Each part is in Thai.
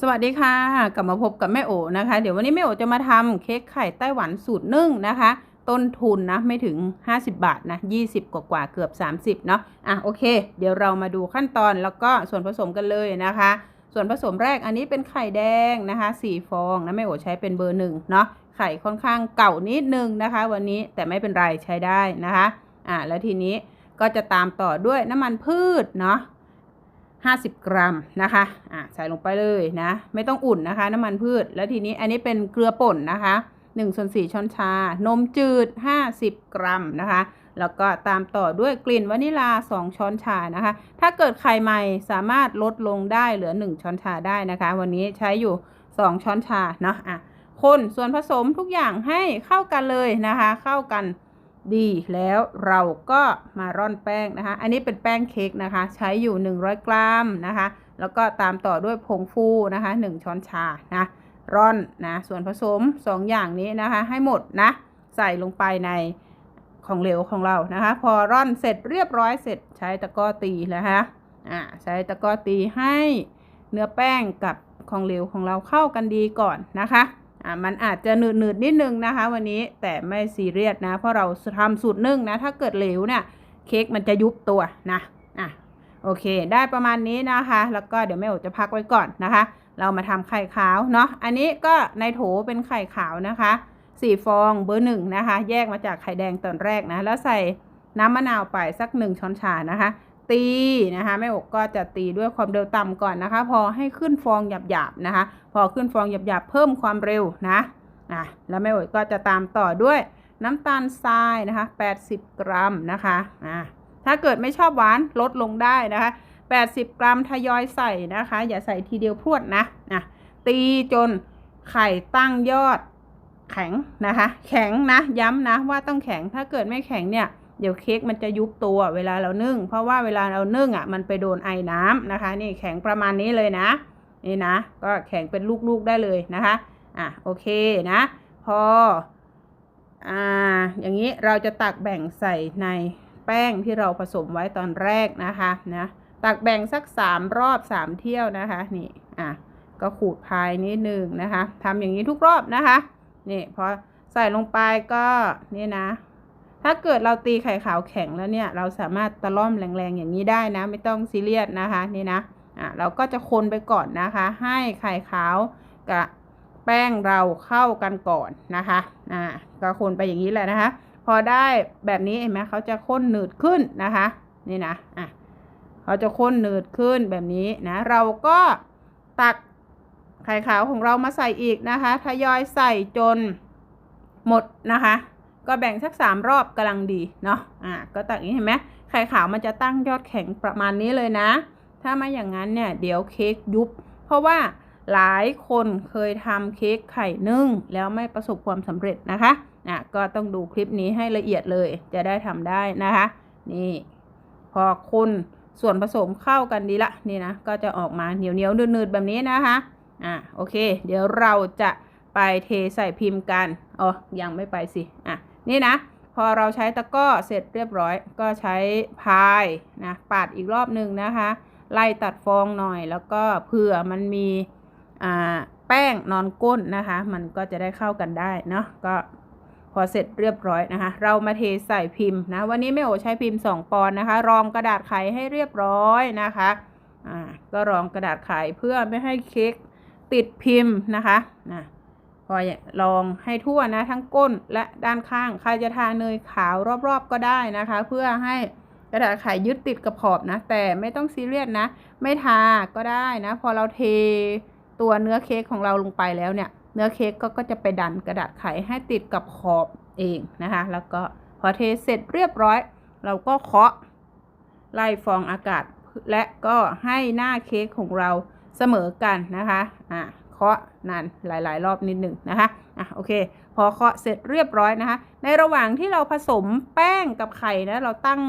สวัสดีค่ะ กลับมาพบกับแม่โอนะคะ เดี๋ยววันนี้แม่โอจะมาทำเค้กไข่ไต้หวันสูตรนึ่งนะคะ ต้นทุนนะไม่ถึง 50 บาทนะ20 กว่ากว่าเกือบ 30 เนาะอะโอเค เดี๋ยวเรามาดูขั้นตอนแล้วก็ส่วนผสมกันเลยนะคะ ส่วนผสมแรกอันนี้เป็นไข่แดงนะคะ4ฟองนะแม่โอใช้เป็นเบอร์หนึ่งเนาะไข่ค่อนข้างเก่านิดนึงนะคะ วันนี้แต่ไม่เป็นไรใช้ได้นะคะอะแล้วทีนี้ก็จะตามต่อด้วยน้ำมันพืชเนาะ 50 กรัมนะคะอะใส่ลงไปเลยนะ ไม่ต้องอุ่นนะคะ น้ำมันพืช แล้วทีนี้อันนี้เป็นเกลือป่นนะคะ1ส่วน4ช้อนชา นมจืด 50 กรัมนะคะ แล้วก็ตามต่อด้วยกลิ่นวานิลา 2 ช้อนชานะคะ ถ้าเกิดไข่ใหม่สามารถลดลงได้เหลือ 1 ช้อนชาได้นะคะ วันนี้ใช้อยู่ 2 ช้อนชาเนาะอะคนส่วนผสมทุกอย่างให้เข้ากันเลยนะคะ เข้ากัน ดีแล้วเราก็มาร่อนแป้งนะคะ อันนี้เป็นแป้งเค้กนะคะ ใช้อยู่ 100 กรัมนะคะ แล้วก็ตามต่อด้วยผงฟูนะคะ 1 ช้อนชานะร่อนนะส่วนผสม 2 อย่างนี้นะคะ ให้หมดนะ ใส่ลงไปในของเหลวของเรานะคะ พอร่อนเสร็จเรียบร้อยเสร็จใช้ตะกร้อตีนะคะอ่าใช้ตะกร้อตีให้เนื้อแป้งกับของเหลวของเราเข้ากันดีก่อนนะคะ อ่ามันอาจจะหนืดหนืดๆนิดนึงนะคะ วันนี้แต่ไม่ซีเรียสนะ เพราะเราทำสูตรนึ่งนะ ถ้าเกิดเหลวเนี่ยเค้กมันจะยุบตัวนะอะโอเค ได้ประมาณนี้นะคะ แล้วก็เดี๋ยวแม่โอจะพักไว้ก่อนนะคะ เรามาทำไข่ขาวเนาะอันนี้ก็ในโถเป็นไข่ขาวนะคะสี่ฟองเบอร์หนึ่งนะคะ แยกมาจากไข่แดงตอนแรกนะ แล้วใส่น้ำมะนาวไปสักหนึ่งช้อนชานะคะ ตีนะคะแม่อกก็จะตีด้วยความเร็วต่ำก่อนนะคะ พอให้ขึ้นฟองหยาบๆนะคะ พอขึ้นฟองหยาบๆเพิ่มความเร็วนะอะแล้วแม่โอยก็จะตามต่อด้วยน้ำตาลทรายนะคะ 80 กรัมนะคะอะถ้าเกิดไม่ชอบหวานลดลงได้นะคะ 80 กรัมทยอยใส่นะคะ อย่าใส่ทีเดียวพรวดนะอะตีจนไข่ตั้งยอดแข็งนะคะ แข็งนะ ย้ำนะว่าต้องแข็งถ้าเกิดไม่แข็งเนี่ย เดี๋ยวเค้กมันจะยุบตัวเวลาเรานึ่ง เพราะว่าเวลาเรานึ่งอะมันไปโดนไอ้น้ำนะคะ นี่แข็งประมาณนี้เลยนะ นี่นะ ก็แข็งเป็นลูกๆได้เลยนะคะ อะโอเคนะ พออ่าอย่างนี้เราจะตักแบ่งใส่ในแป้งที่เราผสมไว้ตอนแรกนะคะนะตักแบ่งสักสามรอบสามเที่ยวนะคะนี่อะก็ขูดพายนิดนึงนะคะทำอย่างนี้ทุกรอบนะคะนี่พอใส่ลงไปก็นี่นะ ถ้าเกิดเราตีไข่ขาวแข็งแล้วเนี่ย เราสามารถตะล่อมแรงๆอย่างนี้ได้นะ ไม่ต้องซีเรียสนะคะนี่นะอะเราก็จะคนไปก่อนนะคะ ให้ไข่ขาวกับแป้งเราเข้ากันก่อนนะคะอ่าก็คนไปอย่างนี้แหละนะคะ พอได้แบบนี้เห็นไหมเขาจะข้นหนืดขึ้นนะคะ นี่นะอะเขาจะข้นหนืดขึ้นแบบนี้นะ เราก็ตักไข่ขาวของเรามาใส่อีกนะคะ ทยอยใส่จนหมดนะคะ ก็แบ่งสักสามรอบกำลังดีเนาะอ่าก็ตักอย่างนี้เห็นไหมไข่ขาวมันจะตั้งยอดแข็งประมาณนี้เลยนะ ถ้าไม่อย่างนั้นเนี่ยเดี๋ยวเค้กยุบ เพราะว่าหลายคนเคยทำเค้กไข่นึ่ง แล้วไม่ประสบความสำเร็จนะคะอะก็ต้องดูคลิปนี้ให้ละเอียดเลยจะได้ทำได้นะคะ นี่ พอคนส่วนผสมเข้ากันดีละนี่นะก็จะออกมาเหนียวเหนียวนืดๆแบบนี้นะคะอะโอเค เดี๋ยวเราจะไปเทใส่พิมพ์กันอ๋อยังไม่ไปสิอะ นี่นะ พอเราใช้ตะก้อเสร็จเรียบร้อย ก็ใช้พายนะปาดอีกรอบหนึ่งนะคะ ไล่ตัดฟองหน่อย แล้วก็เผื่อมันมีแป้งนอนก้นนะคะ มันก็จะได้เข้ากันได้เนาะก็พอเสร็จเรียบร้อยนะคะ เรามาเทใส่พิมพ์นะ วันนี้แม่โอใช้พิมพ์ 2 ปอนด์นะคะ รองกระดาษไขให้เรียบร้อยนะคะ อ่า ก็รองกระดาษไขเพื่อไม่ให้เค้กติดพิมพ์นะคะนะ พอลองให้ทั่วนะทั้งก้นและด้านข้างใครจะทาเนยขาวรอบๆก็ได้นะคะ เพื่อให้กระดาษไขยึดติดกับขอบนะ แต่ไม่ต้องซีเรียสนะ ไม่ทาก็ได้นะ พอเราเทตัวเนื้อเค้กของเราลงไปแล้วเนี่ย เนื้อเค้กก็ก็จะไปดันกระดาษไขให้ติดกับขอบเองนะคะ แล้วก็พอเทเสร็จเรียบร้อย เราก็เคาะไล่ฟองอากาศและก็ให้หน้าเค้กของเราเสมอกันนะคะ อะ เคาะนานหลาย ๆ รอบนิดหนึ่งนะคะอะโอเค พอเคาะเสร็จเรียบร้อยนะคะ ในระหว่างที่เราผสมแป้งกับไข่นะเราตั้ง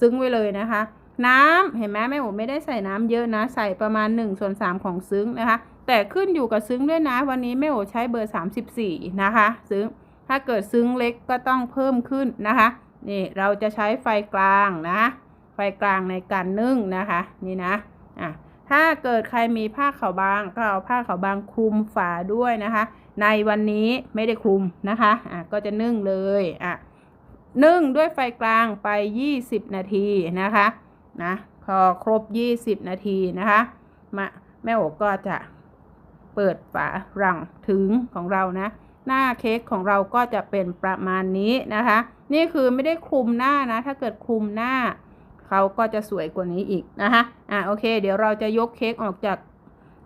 ซึ้งไว้เลยนะคะ น้ำเห็นไหมแม่ผมไม่ได้ใส่น้ำเยอะนะ ใส่ประมาณ1ส่วน3ของซึ้งนะคะ แต่ขึ้นอยู่กับซึ้งด้วยนะ วันนี้แม่โอใช้เบอร์ 34 นะคะ ซึ้งถ้าเกิดซึ้งเล็กก็ต้องเพิ่มขึ้นนะคะนี่เราจะใช้ไฟกลางนะ ไฟกลางในการนึ่งนะคะ นี่นะอะ ถ้าเกิดใครมีผ้าขาวบางก็เอาผ้าขาวบางคลุมฝาด้วยนะคะ ในวันนี้ไม่ได้คลุมนะคะอะก็จะนึ่งเลยอะนึ่งด้วยไฟกลางไป 20 นาทีนะคะนะพอครบ 20 นาทีนะคะมาแม่โอก็จะเปิดฝารังถึงของเรานะ หน้าเค้กของเราก็จะเป็นประมาณนี้นะคะ นี่คือไม่ได้คลุมหน้านะ ถ้าเกิดคลุมหน้า เขาก็จะสวยกว่านี้อีกนะคะอะโอเค เดี๋ยวเราจะยกเค้กออกจาก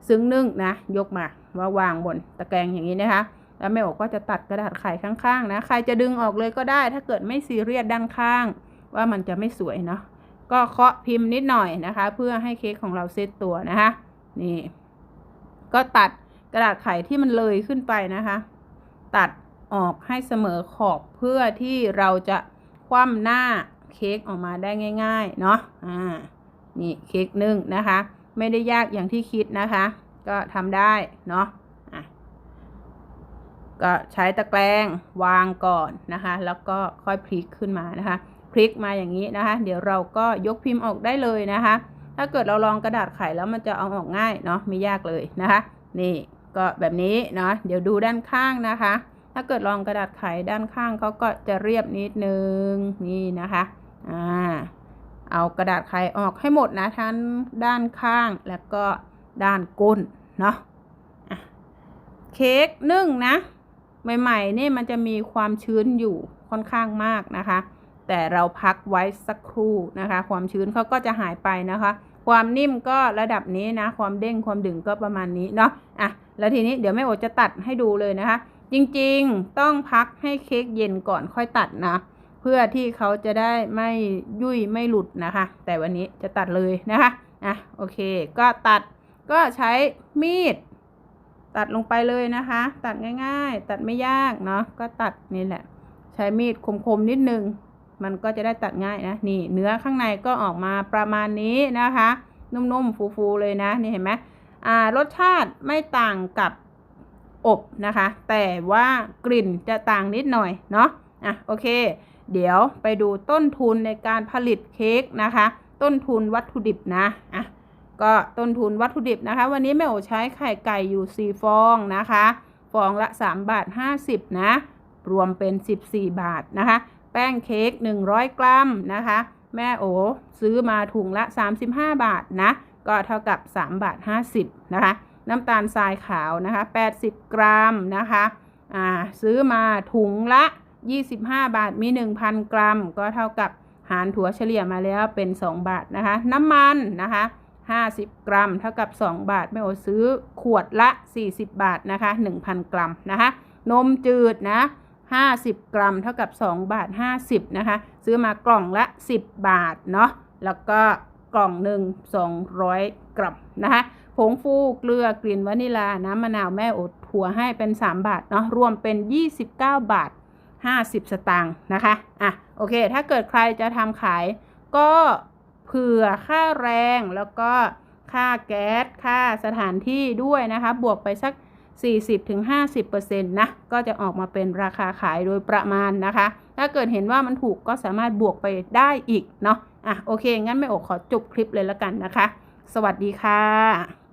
ซึ้งนึ่งนะ ยกมาว่าวางบนตะแกรงอย่างนี้นะคะ แล้วแม่โอก็จะตัดกระดาษไขข้างๆนะ ใครจะดึงออกเลยก็ได้ ถ้าเกิดไม่ซีเรียสด้านข้าง ว่ามันจะไม่สวยเนาะ ก็เคาะพิมพ์นิดหน่อยนะคะ เพื่อให้เค้กของเราเซตตัวนะคะ นี่ ก็ตัดกระดาษไขที่มันเลยขึ้นไปนะคะ ตัดออกให้เสมอขอบเพื่อที่เราจะคว่ำหน้า เค้กออกมาได้ง่าย ๆ เนาะอ่านี่เค้กนึ่งนะคะ ไม่ได้ยากอย่างที่คิดนะคะ ก็ทำได้เนาะอะก็ใช้ตะแกรงวางก่อนนะคะ แล้วก็ค่อยพลิกขึ้นมานะคะพลิกมาอย่างนี้นะคะ เดี๋ยวเราก็ยกพิมพ์ออกได้เลยนะคะ ถ้าเกิดเราลองกระดาษไขแล้วมันจะเอาออกง่ายเนาะไม่ยากเลยนะคะ นี่ก็แบบนี้เนาะเดี๋ยวดูด้านข้างนะคะ ถ้าเกิดลองกระดาษไขด้านข้างเขาก็จะเรียบนิดนึงนี่นะคะ อ่าเอากระดาษไขออกให้หมดนะทั้งด้านข้างแล้วก็ด้านก้นเนาะเค้กนึ่งนะใหม่ๆนี่มันจะมีความชื้นอยู่ค่อนข้างมากนะคะ แต่เราพักไว้สักครู่นะคะ ความชื้นเขาก็จะหายไปนะคะ ความนิ่มก็ระดับนี้นะ ความเด้งความดึงก็ประมาณนี้เนาะอะแล้วทีนี้เดี๋ยวแม่โอจะตัดให้ดูเลยนะคะ จริงๆต้องพักให้เค้กเย็นก่อนค่อยตัดนะ พื่อที่เขาจะได้ไม่ยุ่ยไม่หลุดนะคะ แต่วันนี้จะตัดเลยนะคะอะโอเค ก็ตัดก็ใช้มีด ตัดลงไปเลยนะคะ ตัดง่าย ๆ ตัดไม่ยากเนาะก็ตัดนี่แหละ ใช้มีดคมๆนิดนึง มันก็จะได้ตัดง่ายนะนี่เนื้อข้างในก็ออกมาประมาณนี้นะคะ นุ่มๆฟูๆเลยนะนี่เห็นไหมอ่ารสชาติไม่ต่างกับอบนะคะ แต่ว่ากลิ่นจะต่างนิดหน่อยเนาะอะโอเค เดี๋ยวไปดูต้นทุนในการผลิตเค้กนะคะ ต้นทุนวัตถุดิบนะอะก็ต้นทุนวัตถุดิบนะคะ วันนี้แม่โอใช้ไข่ไก่อยู่ 4 ฟองนะคะ ฟองละ 3 บาท 50 นะ รวมเป็น 14 บาทนะคะ แป้งเค้ก100 กรัมนะคะ แม่โอซื้อมาถุงละ 35 บาทนะ ก็เท่ากับ 3 บาท 50 นะคะ น้ำตาลทรายขาวนะคะ 80 กรัมนะคะ อ่า ซื้อมาถุงละ 25 บาทมี 1,000 กรัม ก็เท่ากับหารถั่วเฉลี่ยมาแล้วเป็น 2 บาทนะคะ น้ำมันนะคะ 50 กรัม เท่ากับ 2 บาทแม่โอซื้อขวดละ 40 บาทนะคะ 1,000 กรัมนะคะ นมจืดนะ 50 กรัม เท่ากับ 2 บาท 50 นะคะ ซื้อมากล่องละ 10 บาทเนาะ แล้วก็กล่องหนึ่ง200 กรัมนะคะ ผงฟูเกลือกลิ่นวานิลา น้ำมะนาวแม่อดถั่วให้เป็น 3 บาทเนาะ รวมเป็น 29 บาท 50 สตางค์นะคะ อะ โอเค ถ้าเกิดใครจะทำขาย ก็เผื่อค่าแรงแล้วก็ค่าแก๊ส ค่าสถานที่ด้วยนะคะ บวกไปสัก 40-50%นะ ก็จะออกมาเป็นราคาขายโดยประมาณนะคะ ถ้าเกิดเห็นว่ามันถูกก็สามารถบวกไปได้อีกเนาะ อะ โอเค งั้นไม่โอกขอจบคลิปเลยแล้วกันนะคะ สวัสดีค่ะ